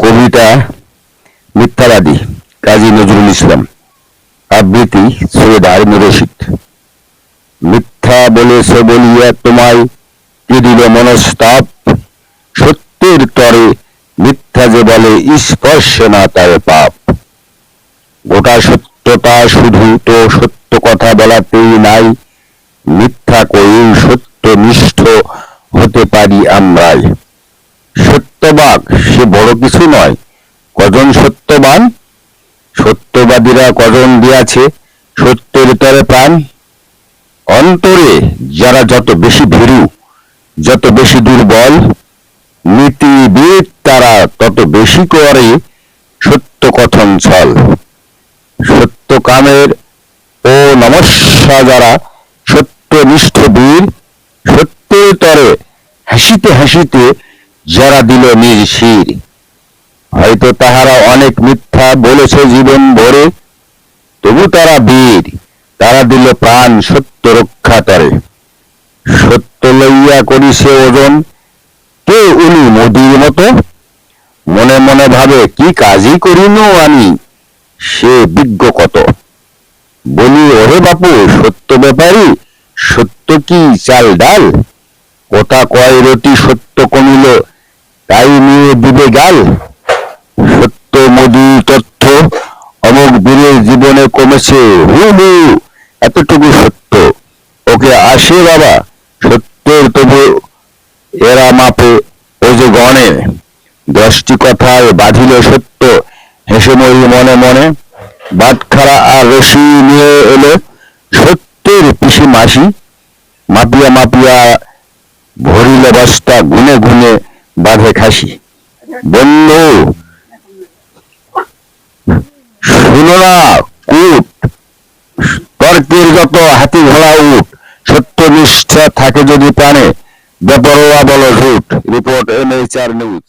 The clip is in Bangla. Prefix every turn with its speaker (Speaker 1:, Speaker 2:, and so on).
Speaker 1: কবিতা, মিথ্যাবাদী, কাজী নজরুল ইসলাম। আবৃত্তি সৈয়দ হারুন রশিদ। মিথ্যা বলেছ বলিয়া তোমায় কি দিল মনস্তাপ? সত্যের তরে মিথ্যা যে বলে, স্পর্শে না তার পাপ। গোটা সত্যতা শুধু তো সত্য কথা বলাতেই নাই। মিথ্যা করেও সত্য নিষ্ঠ হতে পারি আমরাই। সত্যবাক, সে বড় কিছু নয়। কজন সত্যবান? সত্যবাদীরা কজন দিয়াছে সত্যের তরে প্রাণ? অন্তরে যারা যত বেশি ভীরু, যত বেশি দুর্বল, নীতিবিদ তারা তত বেশি করে সত্য কথন ছল। সত্য কামের ও নমস্যা যারা সত্যনিষ্ঠ বীর, সত্যের তরে হাসিতে হাসিতে যারা দিল নিজ শির। হয়তো তাহারা অনেক মিথ্যা বলেছে জীবন ভরে, তবু তারা বীর, তারা দিল প্রাণ সত্য রক্ষা করে। সত্য লইয়া করিছে ওজন, কে উনি মোদির মতো? মনে মনে ভাবে, কি কাজই করিনু আমি? সে বিজ্ঞ কত? বলি, ওরে বাপু, সত্য ব্যাপারী, সত্য কি চাল ডাল? কোথা কয় রটি সত্য কমিল তাই নিয়ে দিবে গাল। সত্য, মধুর তথ্য অমুক বীরের জীবনে কমেছে। হু হু, এতটুকু সত্য। ওকে আসে বাবা। সত্যের তবু এরা মাপে ও যে গণে। দশটি কথায় বাঁধিল সত্য, হেসে মরি মনে মনে। বাটখারা আর রশি নিয়ে এলো সত্যের পিসি মাসি মাপিয়া মাপিয়া ভরিল বস্তা গুনে গুনে বাঁধে খাসি। বন্ধু শুনলা কুট তর্কের যত হাতি ঘোড়া উঠ সত্য নিষ্ঠা থাকে যদি প্রাণে, বেপরোয়া বল ঝুট রিপোর্ট এনএচআর নিউজ।